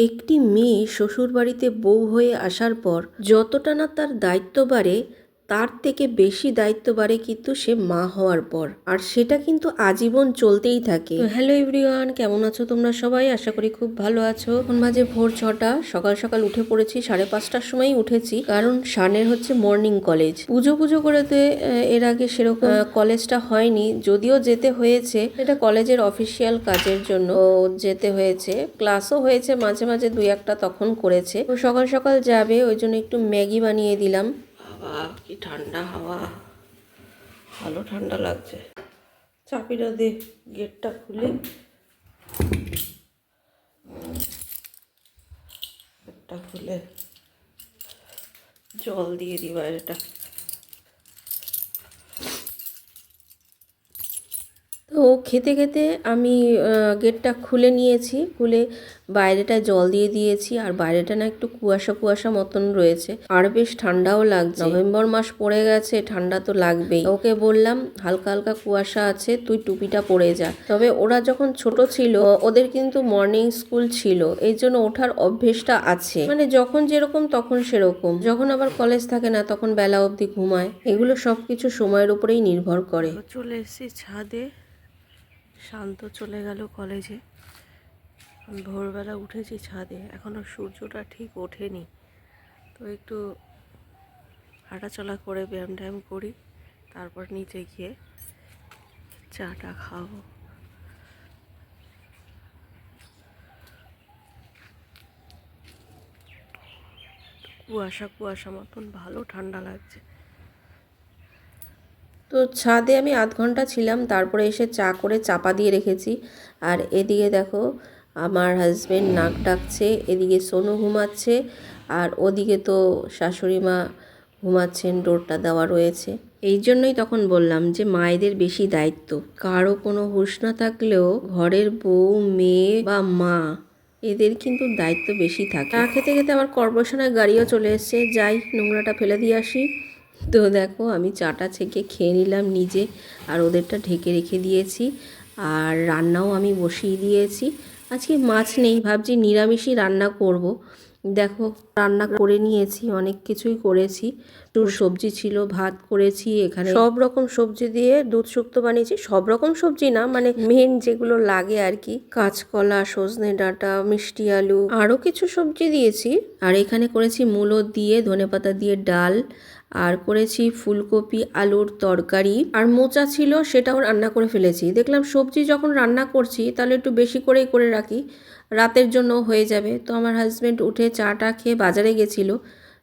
একটি মেয়ে শ্বশুরবাড়িতে বউ হয়ে আসার পর যতটা না তার দায়িত্ব বাড়ে তার থেকে বেশি দায়িত্ব বাড়ে কিন্তু সে মা হওয়ার পর। আর সেটা কিন্তু আজীবন চলতেই থাকে। হ্যালো এভরিওয়ান, কেমন আছো তোমরা সবাই? আশা করি খুব ভালো আছো। এখন মাঝে ভোর ছটা। সকাল সকাল উঠে পড়েছি, সাড়ে পাঁচটার সময় উঠেছি। কারণ সানের হচ্ছে মর্নিং কলেজ পুজো পুজো করেতে এর আগে সেরকম কলেজটা হয়নি। যদিও যেতে হয়েছে, এটা কলেজের অফিসিয়াল কাজের জন্য যেতে হয়েছে। ক্লাসও হয়েছে, মাঝে মাঝে দুই একটা তখন করেছে। সকাল সকাল যাবে, ওই জন্য একটু ম্যাগি বানিয়ে দিলাম। বাবা কি ঠান্ডা হাওয়া। ভালো ঠান্ডা লাগছে। চাপিটা দে, গেটটা খুলে। গেটটা খুলে। জল দিয়ে দিই বাইরেটা তো খেতে খেতে আমি গেটটা খুলে নিয়েছি। খুলে বাইরেটা জল দিয়ে দিয়েছি আর বাইরেটা না একটু কুয়াশা কুয়াশা মতন রয়েছে। আর বেশ ঠান্ডাও লাগছে। নভেম্বর মাস পড়ে গেছে ঠান্ডা তো লাগবেই। ওকে বললাম হালকা হালকা কুয়াশা আছে তুই টুপিটা পরে যা। তবে ওরা যখন ছোট ছিল ওদের কিন্তু মর্নিং স্কুল ছিল। এই জন্য ওঠার অভ্যেসটা আছে। মানে যখন যেরকম তখন সেরকম। যখন আবার কলেজ থাকে না তখন বেলা অবধি ঘুমায়। এগুলো সবকিছু সময়ের উপরেই নির্ভর করে। চলে এসেছি ছাদে। শান্ত চলে গেল কলেজে। ভোরবেলা উঠেছি ছাদে এখনও সূর্যটা ঠিক ওঠেনি। তো একটু হাঁটাচলা করে ব্যায়াম ট্যায়াম করি, তারপর নিচে গিয়ে চাটা খাব। কুয়াশা কুয়াশা মতন ভালো ঠান্ডা লাগছে। তো ছাদে আমি আধ ঘণ্টা ছিলাম, তারপরে এসে চা করে চাপা দিয়ে রেখেছি। আর এদিকে দেখো, আমার হাজব্যান্ড নাক ডাকছে, এদিকে সোনু ঘুমাচ্ছে, আর ওদিকে তো শাশুড়ি মা ঘুমাচ্ছেন, ডোরটা দেওয়া রয়েছে। এই জন্যই তখন বললাম যে মায়েদের বেশি দায়িত্ব। কারও কোনো হুঁশ না থাকলেও ঘরের বউ, মেয়ে বা মা, এদের কিন্তু দায়িত্ব বেশি থাকে। খেতে খেতে আমার কর্পোরেশনের গাড়িও চলে এসছে। যাই, নোংরাটা ফেলে দিয়ে আসি। তো দেখো আমি চাটা ছেঁকে খেয়ে নিলাম নিজে, আর ওদেরটা ঢেকে রেখে দিয়েছি, আর রান্নাও আমি বসিয়ে দিয়েছি। আজকে মাছ নেই, ভাবছি নিরামিষই রান্না করব। দেখো, রান্না করে নিয়েছি, অনেক কিছুই করেছি। একটু সবজি ছিল, ভাত করেছি, এখানে সব রকম সবজি দিয়ে দুধ শুক্তো বানিয়েছি, সব রকম সবজি না মানে মেন যেগুলো লাগে আর কি। কাঁচকলা, সজনে ডাঁটা, মিষ্টি আলু আরও কিছু সবজি দিয়েছি। আর এখানে করেছি মূলো দিয়ে, ধনেপাতা দিয়ে ডাল আর করেছি ফুলকপি, আলুর তরকারি। আর মোচা ছিল, সেটাও রান্না করে ফেলেছি। দেখলাম সবজি যখন রান্না করছি, তাহলে একটু বেশি করেই করে রাখি। রাতের জন্য হয়ে যাবে। তো আমার হাজব্যান্ড উঠে চাটা খেয়ে বাজারে গেছিল।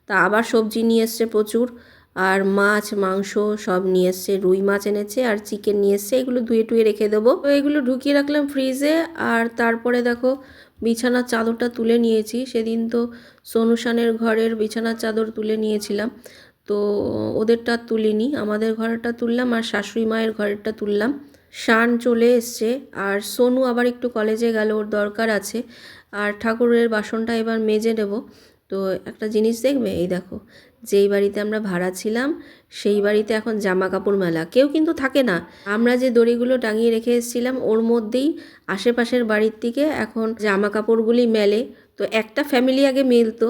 তা আবার সবজি নিয়ে এসছে প্রচুর। আর মাছ, মাংস সব নিয়ে এসছে। রুই মাছ এনেছে আর চিকেন নিয়ে এসছে। এগুলো ধুয়ে টুয়ে রেখে দেবো। তো এগুলো ঢুকিয়ে রাখলাম ফ্রিজে আর তারপরে দেখো, বিছানার চাদরটা তুলে নিয়েছি। সেদিন তো সোনুশানের ঘরের বিছানার চাদর তুলে নিয়েছিলাম। তো ওদেরটা তুলিনি আমাদের ঘরেরটা তুললাম আর শাশুড়ি মায়ের ঘরেরটা তুললাম। শান চলে এসছে আর সোনু আবার একটু কলেজে গেল, ওর দরকার আছে। আর ঠাকুরের বাসনটা এবার মেজে নেব। তো একটা জিনিস দেখবে? এই দেখো, যেই বাড়িতে আমরা ভাড়া ছিলাম, সেই বাড়িতে এখন জামা কাপড় মেলা। কেউ কিন্তু থাকে না। আমরা যে দড়িগুলো টাঙিয়ে রেখে এসেছিলাম, ওর মধ্যেই আশেপাশের বাড়ির থেকে এখন জামা কাপড়গুলি মেলে। তো একটা ফ্যামিলি আগে মিলতো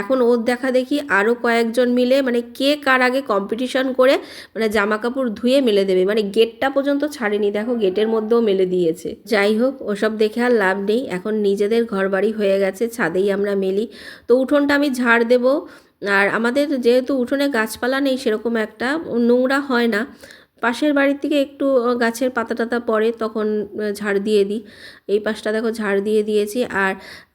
এখন ওর দেখা দেখি আরও কয়েকজন মিলে মানে কে কার আগে কম্পিটিশন করে মানে জামা কাপড় ধুয়ে মেলে দেবে। মানে গেটটা পর্যন্ত ছাড়েনি, দেখো গেটের মধ্যেও মেলে দিয়েছে। যাই হোক, ওসব দেখে আর লাভ নেই। এখন নিজেদের ঘর বাড়ি হয়ে গেছে, ছাদেই আমরা মেলি। তো উঠোনটা আমি ঝাড় দেবো। আর আমাদের যেহেতু উঠোনে গাছপালা নেই সেরকম একটা, নোংরা হয় না। পাশের বাড়ির থেকে একটু গাছের পাতা টাতা পড়ে, তখন ঝাড় দিয়ে দিই। এই পাশটা দেখো ঝাড় দিয়ে দিয়েছি, আর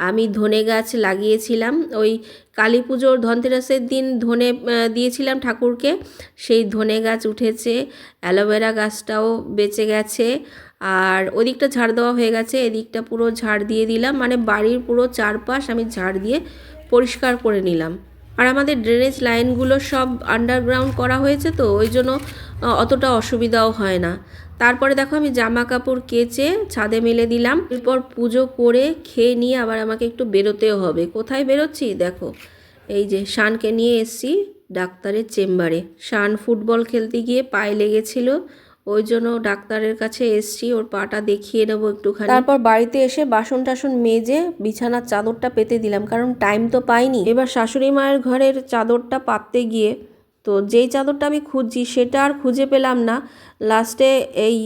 আমি ধনে গাছ লাগিয়েছিলাম। ওই কালী পুজোর ধনতেরাসের দিন ধনে দিয়েছিলাম ঠাকুরকে। সেই ধনে গাছ উঠেছে, অ্যালোভেরা গাছটাও বেঁচে গেছে, আর ওদিকটা ঝাড় দেওয়া হয়ে গেছে, এদিকটা পুরো ঝাড় দিয়ে দিলাম। মানে বাড়ির পুরো চারপাশ আমি ঝাড় দিয়ে পরিষ্কার করে নিলাম। আর আমাদের ড্রেনেজ লাইনগুলো সব আন্ডারগ্রাউন্ড করা হয়েছে তো, ওই জন্য অতটা অসুবিধাও হয় না। তারপরে দেখো আমি জামা কাপড় কেচে ছাদে মেলে দিলাম। এরপর পুজো করে খেয়ে নিয়ে আবার আমাকে একটু বেরোতেও হবে। কোথায় বেরোচ্ছি? দেখো, এই যে শানকে নিয়ে এসছি ডাক্তারের চেম্বারে। শান ফুটবল খেলতে গিয়ে পায়ে লেগেছিল, ওই জন্য ডাক্তারের কাছে এসছি, ওর পাটা দেখিয়ে নেব একটুখানি। তারপর বাড়িতে এসে বাসন টাসন মেজে বিছানার চাদরটা পেতে দিলাম, কারণ টাইম তো পাইনি। এবার শাশুড়ি মায়ের ঘরের চাদরটা পাততে গিয়ে তো যেই চাদরটা আমি খুঁজছি সেটা আর খুঁজে পেলাম না। লাস্টে এই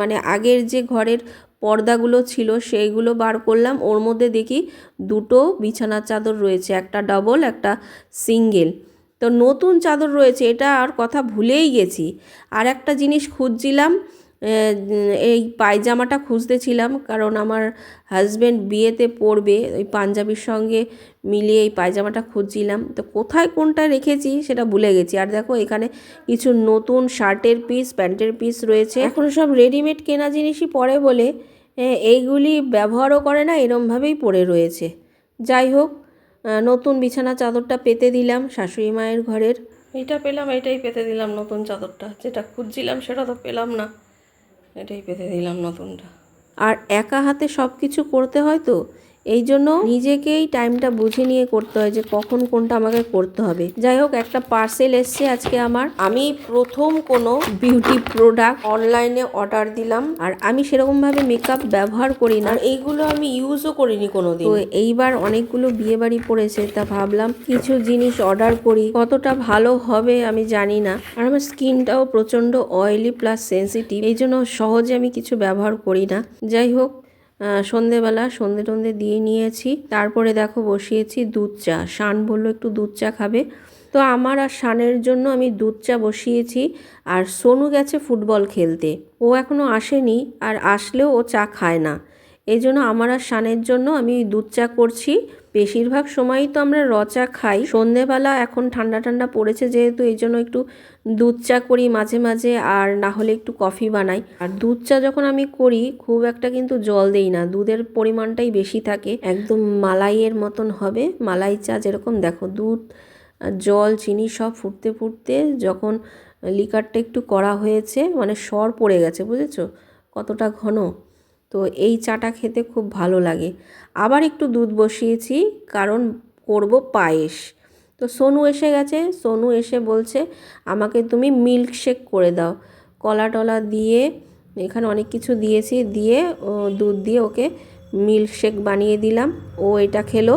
মানে আগের যে ঘরের পর্দাগুলো ছিল সেইগুলো বার করলাম। ওর মধ্যে দেখি দুটো বিছানার চাদর রয়েছে, একটা ডবল একটা সিঙ্গেল তো নতুন চাদর রয়েছে, এটা আর কথা ভুলেই গেছি। আর একটা জিনিস খুঁজছিলাম এই পায়জামাটা খুঁজতেছিলাম কারণ আমার হাজব্যান্ড বিয়েতে পরবে ওই পাঞ্জাবির সঙ্গে মিলিয়ে এই পায়জামাটা খুঁজছিলাম। তো কোথায় কোনটা রেখেছি সেটা ভুলে গেছি। আর দেখো এখানে কিছু নতুন শার্টের পিস প্যান্টের পিস রয়েছে। এখন সব রেডিমেড কেনা জিনিসই পরে বলে এইগুলি ব্যবহারও করে না, এরমভাবেই পড়ে রয়েছে। যাই হোক নতুন বিছানা চাদরটা পেতে দিলাম শাশুড়ি মায়ের ঘরের। এইটা পেলাম, এটাই পেতে দিলাম নতুন চাদরটা। যেটা খুঁজছিলাম সেটা তো পেলাম না। এটাই পেতে দিলাম নতুনটা। আর একা হাতে সব কিছু করতে হয় তো? এই জন্য নিজেকেই টাইমটা বুঝে নিয়ে করতে হয় যে কখন কোনটা আমাকে করতে হবে। যাই হোক, একটা পার্সেল এসছে আজকে আমার। আমি প্রথম কোনো বিউটি প্রোডাক্ট অনলাইনে অর্ডার দিলাম। আর আমি সেরকমভাবে মেকআপ ব্যবহার করি না। এইগুলো আমি ইউজও করিনি কোনোদিন। তো এইবার অনেকগুলো বিয়ে বাড়ি পড়েছে, তা ভাবলাম কিছু জিনিস অর্ডার করি। কতটা ভালো হবে আমি জানি না। আর আমার স্কিনটাও প্রচণ্ড অয়েলি প্লাস সেন্সিটিভ এই জন্য সহজে আমি কিছু ব্যবহার করি না। যাই হোক সন্ধেবেলা সন্ধে টন্ধে দিয়ে নিয়েছি। তারপরে দেখো বসিয়েছি দুধ চা। শান বলল, একটু দুধ চা খাবে? তো আমার আর শানের জন্য আমি দুধ চা বসিয়েছি আর সোনু গেছে ফুটবল খেলতে। ও এখনও আসেনি আর আসলেও ও চা খায় না। এই জন্য আমার আর শানের জন্য আমি দুধ চা করছি। বেশিরভাগ সময়ই তো আমরা র চা খাই। সন্ধেবেলা এখন ঠান্ডা ঠান্ডা পড়েছে যেহেতু এই জন্য একটু দুধ চা করি মাঝে মাঝে আর না হলে একটু কফি বানাই। আর দুধ চা যখন আমি করি, খুব একটা কিন্তু জল দেই না। দুধের পরিমাণটাই বেশি থাকে। একদম মালাইয়ের মতন হবে। মালাই চা যেরকম দেখো, দুধ, জল, চিনি সব ফুটতে ফুটতে যখন লিকারটা একটু করা হয়েছে মানে সর পড়ে গেছে, বুঝেছ? কতটা ঘন। তো এই চাটা খেতে খুব ভালো লাগে। আবার একটু দুধ বসিয়েছি, কারণ করব পায়েস। তো সোনু এসে গেছে, সোনু এসে বলছে, আমাকে তুমি মিল্ক শেক করে দাও। কলা টলা দিয়ে, এখানে অনেক কিছু দিয়েছি, দিয়ে দুধ দিয়ে ওকে মিল্ক শেক বানিয়ে দিলাম। ও এটা খেলো।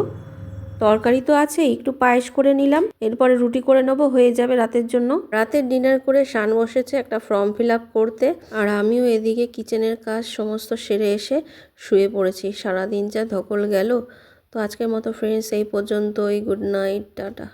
তরকারি তো আছে, একটু পায়েস করে নিলাম। এরপরে রুটি করে নেব, হয়ে যাবে রাতের জন্য। রাতের ডিনার করে শান বসেছে একটা ফর্ম ফিল করতে, আর আমিও এদিকে কিচেনের কাজ সমস্ত সেরে এসে শুয়ে পড়েছি। সারাদিন যা ধকল গেল। তো আজকের মতো ফ্রেন্ডস এই পর্যন্তই গুড নাইট টাটা।